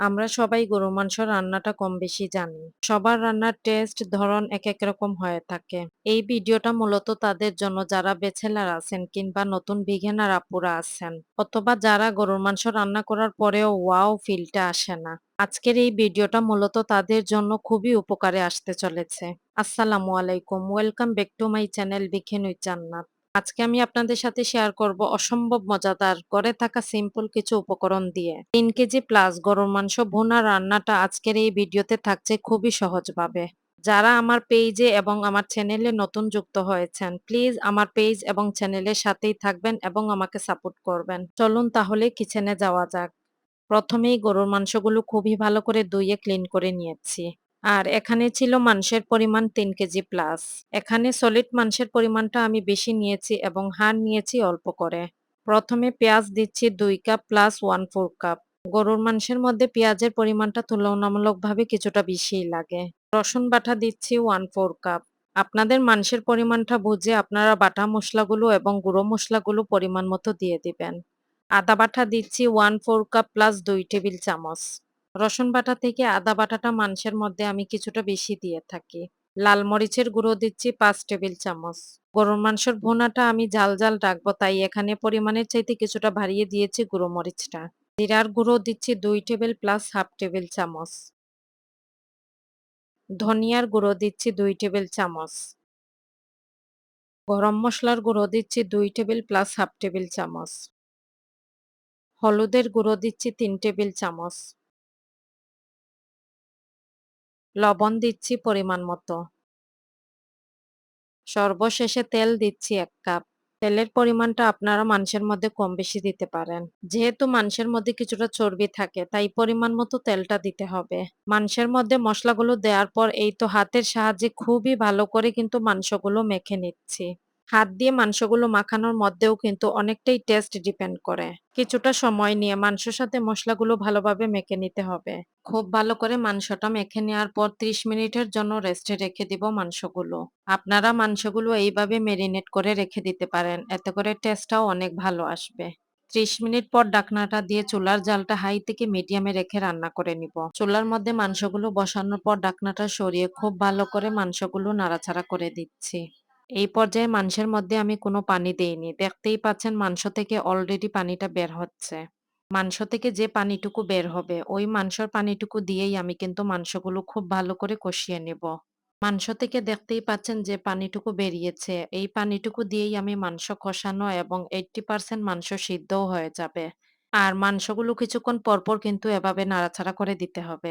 আমরা সবাই গরুর মাংস রান্নাটা কম বেশি জানি। সবার রান্নার টেস্ট, ধরন এক এক রকম হয়ে থাকে। এই ভিডিওটা মূলত তাদের জন্য যারা ব্যাচেলর আছেন কিংবা নতুন বিগিনার আপুরা আছেন অথবা যারা গরুর মাংস রান্না করার পরেও ওয়াও ফিলটা আসে না। আজকের এই ভিডিওটা মূলত তাদের জন্য খুবই উপকারে আসতে চলেছে। আসসালামু আলাইকুম welcome back to my channel বিখিনুই জান্নাত। আজকে আমি আপনাদের সাথে শেয়ার করব অসম্ভব মজাদার ঘরে থাকা সিম্পল কিছু উপকরণ দিয়ে। তিন কেজি প্লাস গরুর মাংস ভুনা রান্নাটা আজকের এই ভিডিওতে থাকছে খুবই সহজভাবে। যারা আমার পেজে এবং আমার চ্যানেলে নতুন যুক্ত হয়েছেন প্লিজ আমার পেজ এবং চ্যানেলের সাথেই থাকবেন এবং আমাকে সাপোর্ট করবেন। চলুন তাহলে কিচেনে যাওয়া যাক। প্রথমেই গরুর মাংসগুলো খুবই ভালো করে ধুয়ে ক্লিন করে নিয়েছি। আর এখানে ছিল মাংসের পরিমাণ তিন কেজি প্লাস এখানে সলিড মাংসের পরিমাণটা আমি বেশি নিয়েছি এবং হাড় নিয়েছি অল্প করে। প্রথমে পেঁয়াজ দিচ্ছি দুই cup plus one four cup গরুর মাংসের মধ্যে পেঁয়াজের পরিমাণটা তুলনামূলকভাবে কিছুটা বেশিই লাগে। রসুন বাটা দিচ্ছি ওয়ান ফোর কাপ আপনাদের মাংসের পরিমাণটা বুঝে আপনারা বাটা মশলাগুলো এবং গুঁড়ো মশলাগুলো পরিমাণ মতো দিয়ে দিবেন। আদা বাটা দিচ্ছি ওয়ান ফোর কাপ প্লাস দুই টেবিল চামচ। রসুন বাটা থেকে আদা বাটাটা মাংসের মধ্যে আমি কিছুটা বেশি দিয়ে থাকি। লাল মরিচের গুঁড়ো দিচ্ছি পাঁচ টেবিল চামচ। গরুর মাংসের ভুনাটা আমি জাল জাল রাখব, তাই এখানে পরিমাণের চাইতে কিছুটা বাড়িয়ে দিয়েছি গুঁড়ো মরিচটা। জিরার গুঁড়ো দিচ্ছি দুই টেবিল প্লাস হাফ টেবিল চামচ। ধনিয়ার গুঁড়ো দিচ্ছি দুই টেবিল চামচ। গরম মশলার গুঁড়ো দিচ্ছি দুই টেবিল প্লাস হাফ টেবিল চামচ। হলুদের গুঁড়ো দিচ্ছি তিন টেবিল চামচ। লবণ দিচ্ছি পরিমাণ মতো। সর্বশেষে তেল দিচ্ছি এক কাপ। তেলের পরিমাণটা আপনারা মাংসের মধ্যে কম বেশি দিতে পারেন। যেহেতু মাংসের মধ্যে কিছুটা চর্বি থাকে, তাই পরিমাণ মতো তেলটা দিতে হবে। মাংসের মধ্যে মশলাগুলো দেওয়ার পর এই তো হাতের সাহায্যে খুবই ভালো করে কিন্তু মাংসগুলো মেখে নিচ্ছি। হাত দিয়ে মাংসগুলো মাখানোর মধ্যেও কিন্তু অনেকটাই টেস্ট ডিপেন্ড করে। কিছুটা সময় নিয়ে মাংসের সাথে মশলাগুলো ভালোভাবে মেখে নিতে হবে। খুব ভালো করে মাংসটা মেখে নেওয়ার পর ৩০ মিনিটের জন্য রেস্টে রেখে দিব মাংসগুলো। আপনারা মাংসগুলো এইভাবে মেরিনেট করে রেখে দিতে পারেন, এতে করে টেস্টটাও অনেক ভালো আসবে। ত্রিশ মিনিট পর ডাকনাটা দিয়ে চুলার জালটা হাই থেকে মিডিয়ামে রেখে রান্না করে নিব। চুলার মধ্যে মাংসগুলো বসানোর পর ডাকনাটা সরিয়ে খুব ভালো করে মাংসগুলো নাড়াচাড়া করে দিচ্ছি। এই পর্যায়ে মাংসের মধ্যে আমি কোনো পানি দেইনি। দেখতেই পাচ্ছেন মাংস থেকে অলরেডি পানিটা বের হচ্ছে। মাংস থেকে যে পানিটুকু বের হবে, ওই মাংসর পানিটুকু দিয়েই আমি কিন্তু মাংসগুলো খুব ভালো করে কষিয়ে নেব। মাংস থেকে দেখতেই পাচ্ছেন যে পানিটুকু বেরিয়েছে। এই পানিটুকু দিয়েই আমি মাংস কষানো এবং এইটটি পার্সেন্ট মাংস সিদ্ধও হয়ে যাবে। আর মাংসগুলো কিছুক্ষণ পরপর কিন্তু এভাবে নাড়াচাড়া করে দিতে হবে।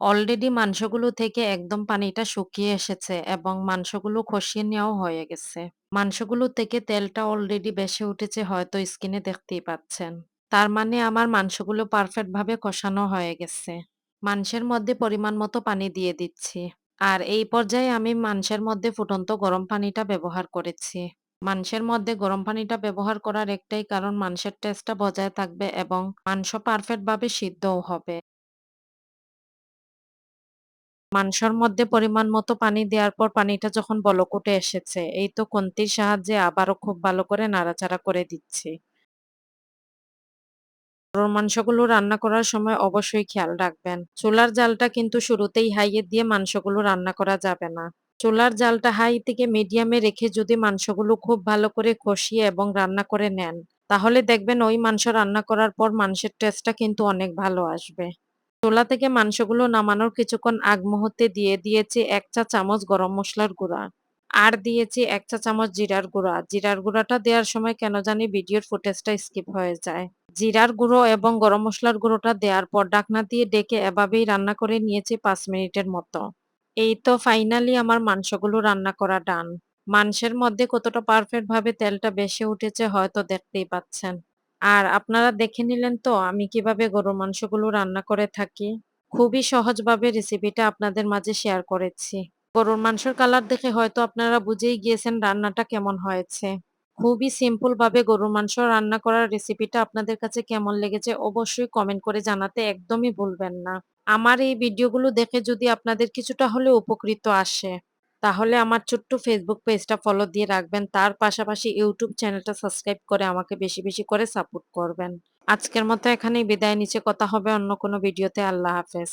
অলরেডি মাংসগুলো থেকে একদম পানিটা শুকিয়ে এসেছে এবং মাংসগুলো খসিয়ে নেওয়াও হয়ে গেছে। মাংসগুলো থেকে তেলটা অলরেডি বেশি উঠেছে, হয়তো স্কিনে দেখতেই পাচ্ছেন। তার মানে আমার মাংসগুলো পারফেক্ট ভাবে কষানো হয়ে গেছে। মাংসের মধ্যে পরিমাণ মতো পানি দিয়ে দিচ্ছি। আর এই পর্যায়ে আমি মাংসের মধ্যে ফুটন্ত গরম পানিটা ব্যবহার করেছি। মাংসের মধ্যে গরম পানিটা ব্যবহার করার একটাই কারণ মাংসের টেস্টটা বজায় থাকবে এবং মাংস পারফেক্ট ভাবে সিদ্ধও হবে। মাংসর মধ্যে পরিমাণ মতো পানি দেওয়ার পর পানিটা যখন বলকুটে এসেছে, এই তো খুন্তির সাহায্যে আবারও খুব ভালো করে নাড়াচাড়া করে দিচ্ছি। মাংসগুলো রান্না করার সময় অবশ্যই খেয়াল রাখবেন। চুলার জালটা কিন্তু শুরুতেই হাইয়ে দিয়ে মাংসগুলো রান্না করা যাবে না। চুলার জালটা হাই থেকে মিডিয়ামে রেখে যদি মাংসগুলো খুব ভালো করে কষিয়ে এবং রান্না করে নেন, তাহলে দেখবেন ওই মাংস রান্না করার পর মাংসের টেস্টটা কিন্তু অনেক ভালো আসবে। চুলা থেকে মাংসগুলো নামানোর কিছুক্ষণ আগ মুহূর্তে দিয়ে দিয়েছি এক চা চামচ গরম মশলার গুঁড়া। আর দিয়েছি এক চা চামচ জিরার গুঁড়া। জিরার গুঁড়াটা দেওয়ার সময় কেন জানি ভিডিওর ফুটেজটা স্কিপ হয়ে যায়। জিরার গুঁড়ো এবং গরম মশলার গুঁড়োটা দেওয়ার পর ডাকনা দিয়ে ডেকে এভাবেই রান্না করে নিয়েছি পাঁচ মিনিটের মতো। এই তো ফাইনালি আমার মাংসগুলো রান্না করা ডান। মাংসের মধ্যে কতটা পারফেক্ট ভাবে তেলটা বেশি উঠেছে হয়তো দেখতেই পাচ্ছেন। আর আপনারা দেখে নিলেন তো, আমি কীভাবে গরুর মাংসগুলো রান্না করে থাকি। খুবই সহজভাবে রেসিপিটা আপনাদের মাঝে শেয়ার করেছি। গরুর মাংসের কালার দেখে হয়তো আপনারা বুঝেই গিয়েছেন রান্নাটা কেমন হয়েছে। খুবই সিম্পল ভাবে গরুর মাংস রান্না করার রেসিপিটা আপনাদের কাছে কেমন লেগেছে অবশ্যই কমেন্ট করে জানাতে একদমই ভুলবেন না। আমার এই ভিডিওগুলো দেখে যদি আপনাদের কিছুটা হলে উপকৃত আসে তাহলে আমার ছোট্ট ফেসবুক পেজটা ফলো দিয়ে রাখবেন তার পাশাপাশি ইউটিউব চ্যানেলটা সাবস্ক্রাইব করে আমাকে বেশি বেশি করে সাপোর্ট করবেন আজকের মতো এখানেই বিদায় নিচে কথা হবে অন্য কোনো ভিডিওতে। আল্লাহ হাফেজ।